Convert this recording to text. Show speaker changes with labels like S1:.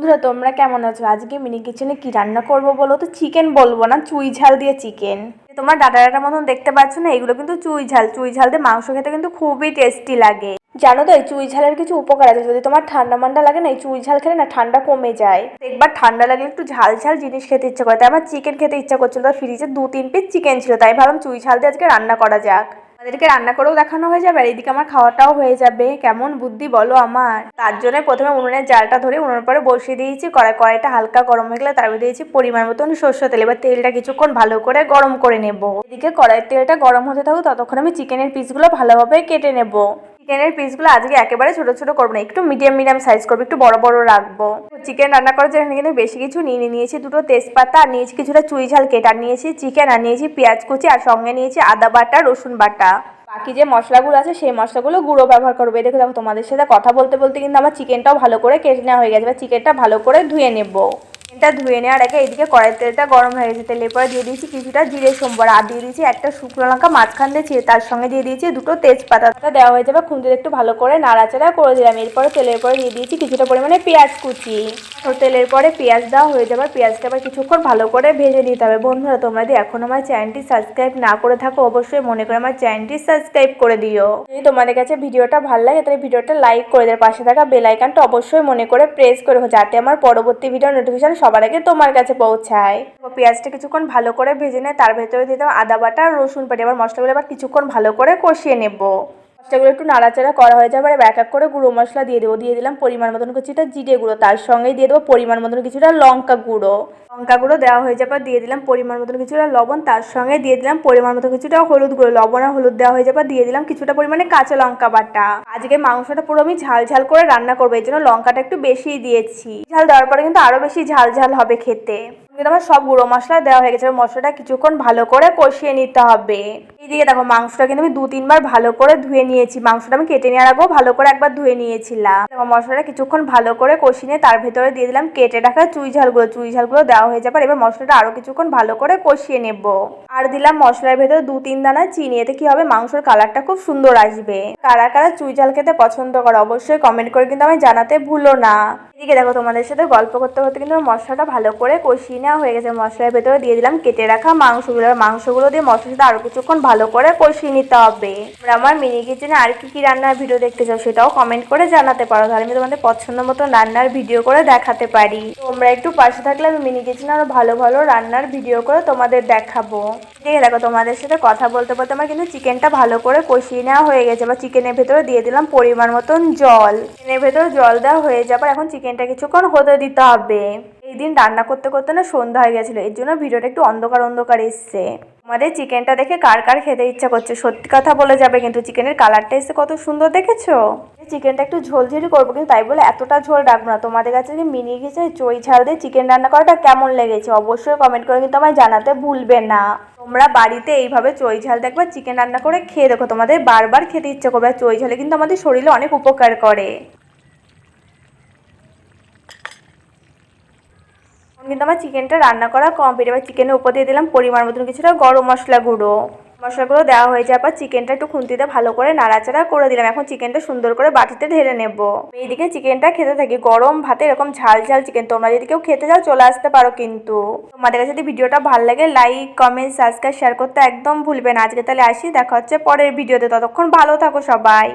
S1: বন্ধুরা, তোমরা কেমন আছো? আজকে মিনি কিচেনে কি রান্না করব বলো তো? চিকেন বলব না, চুই ঝাল দিয়ে চিকেন। তোমার ডাটা ডাটা মতন দেখতে পাচ্ছ না, এগুলো কিন্তু চুই ঝাল। চুই ঝাল দিয়ে মাংস খেতে কিন্তু খুবই টেস্টি লাগে। জানো তো, এই চুই ঝালের কিছু উপকার আছে। যদি তোমার ঠান্ডা মান্ডা লাগে না, এই চুই ঝাল খেলে না ঠান্ডা কমে যায়। একবার ঠান্ডা লাগলে একটু ঝাল ঝাল জিনিস খেতে ইচ্ছা করে। তাই আমার চিকেন খেতে ইচ্ছা করছিল। তাই ফ্রিজে দু তিন পিস চিকেন ছিল। তাই ভাবলাম চুই ঝাল দিয়ে আজকে রান্না করা যাক। আমাদেরকে রান্না করেও দেখানো হয়ে যাবে, আর এদিকে আমার খাওয়াটাও হয়ে যাবে। কেমন বুদ্ধি বলো আমার। তার জন্য প্রথমে উনুনের জালটা ধরে উনুনের পরে বসিয়ে দিয়েছি। কড়াই, কড়াইটা হালকা গরম হয়ে গেলে তারপরে দিয়েছি পরিমাণ মতন সর্ষে তেল। এবার তেলটা কিছুক্ষণ ভালো করে গরম করে নেব। এদিকে কড়াইয়ের তেলটা গরম হতে থাকুক, ততক্ষণ আমি চিকেনের পিসগুলো ভালোভাবে কেটে নেব। চিকেনের পিসগুলো আজকে একেবারে ছোট ছোট করব না, একটু মিডিয়াম মিডিয়াম সাইজ করব, একটু বড় বড় রাখব। চিকেন রান্না করার জন্য কিন্তু বেশি কিছু নিয়ে নিয়ে নিয়েছি, দুটো তেজপাতা, আর নিয়েছি কিছুটা চুই ঝাল কেটে, আর নিয়েছি চিকেন আর নিয়েছি পেঁয়াজ কুচি, আর সঙ্গে নিয়েছি আদা বাটা, রসুন বাটা। বাকি যে মশলাগুলো আছে, সেই মশলাগুলো গুঁড়ো ব্যবহার করব। দেখো দেখো, তোমাদের সাথে কথা বলতে বলতে কিন্তু আমার চিকেনটাও ভালো করে কেটে নেওয়া হয়ে গেছে, এবার চিকেনটা ভালো করে ধুয়ে নেব। চিকেনটা ধুয়ে নেওয়ার আগে এদিকে কড়াই তেলটা গরম হয়ে গেছে। তেলের পরে দিয়ে দিয়েছি কিছুটা জিরে সোমবার। আর দিয়ে দিয়েছি একটা শুকনো লঙ্কা মাঝখান দিয়ে তার সঙ্গে দিয়ে দিয়েছি দুটো তেজপাতাটা দেওয়া হয়ে যাবে খুঁজে একটু ভালো করে নাড়াচাড়া করে দিলাম। এরপরে তেলের পরে দিয়ে দিয়েছি কিছুটা পরিমাণে পেঁয়াজ কুচি। তো তেলের পরে পেঁয়াজ দেওয়া হয়ে যাবে, পেঁয়াজটা আবার কিছুক্ষণ ভালো করে ভেজে নিতে হবে। বন্ধুরা, তোমরা যদি এখন আমার চ্যানেলটি সাবস্ক্রাইব না করে থাকো, অবশ্যই মনে করে আমার চ্যানেলটি সাবস্ক্রাইব করে দিও। যদি তোমাদের কাছে ভিডিওটা ভালো লাগে, তাহলে ভিডিওটা লাইক করে দেবে। পাশে থাকা বেল আইকনটা অবশ্যই মনে করে প্রেস করে যাতে আমার পরবর্তী ভিডিও নোটিফিকেশন সবার আগে তোমার কাছে পৌঁছায়। পেঁয়াজটা কিছুক্ষণ ভালো করে ভেজে নেয় তার ভেতরে দিয়ে দাও আদা বাটা রসুন বাটা। এবার মশলাগুলো এবার কিছুক্ষণ ভালো করে কষিয়ে নেব। মশলাগুলো একটু নাড়াচাড়া করা হয়ে যাবে, এবার এক এক করে গুঁড়ো মশলা দিয়ে দেবো, দিয়ে দিলাম পরিমাণ মতন কিছুটা জিরে গুঁড়ো, তার সঙ্গেই দিয়ে দেবো পরিমাণ মতন কিছুটা লঙ্কা গুঁড়ো। লঙ্কা গুঁড়ো দেওয়া হয়ে যাবে দিয়ে দিলাম পরিমাণ মতন কিছুটা লবণ, তার সঙ্গে দিয়ে দিলাম পরিমাণ মতো কিছুটা হলুদ গুঁড়ো, লবণ আর হলুদ দেওয়া হয়ে যাবে দিয়ে দিলাম কিছুটা পরিমাণে কাঁচা লঙ্কা বাটা। আজকে মাংসটা পুরো আমি ঝাল ঝাল করে রান্না করব এই জন্য লঙ্কাটা একটু বেশিই দিয়েছি। ঝাল দেওয়ার পরে কিন্তু আরও বেশি ঝাল ঝাল হবে খেতে। কিন্তু আমার সব গুঁড়ো মশলা দেওয়া হয়ে গেছে। এবার মশলাটা কিছুক্ষণ ভালো করে কষিয়ে নিতে হবে। এইদিকে দেখো মাংসটা কিন্তু আমি দু, তিনবার ভালো করে ধুয়ে নিয়েছি। মাংসটা আমি কেটে নেওয়ার আগেও ভালো করে একবার ধুয়ে নিয়েছিলাম। দেখো মশলাটা কিছুক্ষণ ভালো করে কষিয়ে নিয়ে তার ভেতরে দিয়ে দিলাম কেটে রাখা চুই ঝালগুলো। চুই ঝালগুলো দেওয়া হয়ে যাবে এবার মশলাটা আরও কিছুক্ষণ ভালো করে কষিয়ে নেব। আর দিলাম মশলার ভেতরে দু, তিন দানা চিনি। এতে কি হবে? মাংসের কালারটা খুব সুন্দর আসবে। কারা কারা চুই ঝাল খেতে পছন্দ করে অবশ্যই কমেন্ট করে কিন্তু আমি জানাতে ভুলো না। এদিকে দেখো, তোমাদের সাথে গল্প করতে করতে কিন্তু মশলাটা ভালো করে কষিয়ে নেওয়া হয়ে গেছে। মশলার ভেতরে দিয়ে দিলাম কেটে রাখা মাংসগুলো। মাংসগুলো দিয়ে মশলার সাথে আরও কিছুক্ষণ ভালো করে কষিয়ে নিতে হবে। আর আমার মিনি কিচেনে আর কি কি রান্নার ভিডিও দেখতে চাও সেটাও কমেন্ট করে জানাতে পারো। তাহলে আমি তোমাদের পছন্দ মতো রান্নার ভিডিও করে দেখাতে পারি। তোমরা একটু পাশে থাকলে আমি মিনি কিচেনে আরও ভালো ভালো রান্নার ভিডিও করে তোমাদের দেখাবো। আছে দেখো, তোমাদের সাথে কথা বলতে বলতে আমার কিন্তু চিকেনটা ভালো করে কষিয়ে নেওয়া হয়ে গেছে। এবার চিকেনের ভেতরে দিয়ে দিলাম পরিমাণ মতন জল। চিকেনের ভেতরে জল দেওয়া হয়ে যাবার এখন চিকেনটা কিছুক্ষণ হতে দিতে হবে। এই দিন রান্না করতে করতে না সন্ধ্যা হয়ে গেছিল, এর জন্য ভিডিওটা একটু অন্ধকার অন্ধকার এসছে। আমাদের চিকেনটা দেখে কার কার খেতে ইচ্ছা করছে? সত্যি কথা বলে যাবে, কিন্তু চিকেনের কালারটা এসে কত সুন্দর, দেখেছ? চিকেনটা একটু ঝোল ঝোলই করব, কিন্তু তাই বলে এতটা ঝোল রাখব না। তোমাদের কাছে যে মিনি গেছে চই ঝাল দিয়ে চিকেন রান্না করাটা কেমন লেগেছে, অবশ্যই কমেন্ট করে কিন্তু আমায় জানাতে ভুলবে না। তোমরা বাড়িতে এইভাবে চই ঝাল দেখবে, চিকেন রান্না করে খেয়ে দেখো। তোমাদের বারবার খেতে ইচ্ছে করবে চই ঝালে কিন্তু আমাদের শরীরে অনেক উপকার করে। কিন্তু আমার চিকেনটা রান্না করা কমপ্লিট এবার চিকেনের উপর দিয়ে দিলাম পরিমাণ মতন কিছুটা গরম মশলা গুঁড়ো। মশলাগুলো দেওয়া হয়ে যাওয়ার পর চিকেনটা একটু খুন্তিতে ভালো করে নাড়াচাড়া করে দিলাম। এখন চিকেনটা সুন্দর করে বাটিতে ঢেলে নেব। এইদিকে চিকেনটা খেতে থাকি, গরম ভাতে এরকম ঝাল ঝাল চিকেন। তোমরা যদি কেউ খেতে চাও, চলে আসতে পারো কিন্তু। তোমাদের কাছে যদি ভিডিওটা ভালো লাগে লাইক কমেন্ট সাবস্ক্রাইব শেয়ার করতে একদম ভুলবে না। আজকে তাহলে আসি, দেখা হচ্ছে পরের ভিডিওতে। ততক্ষণ ভালো থাকো সবাই।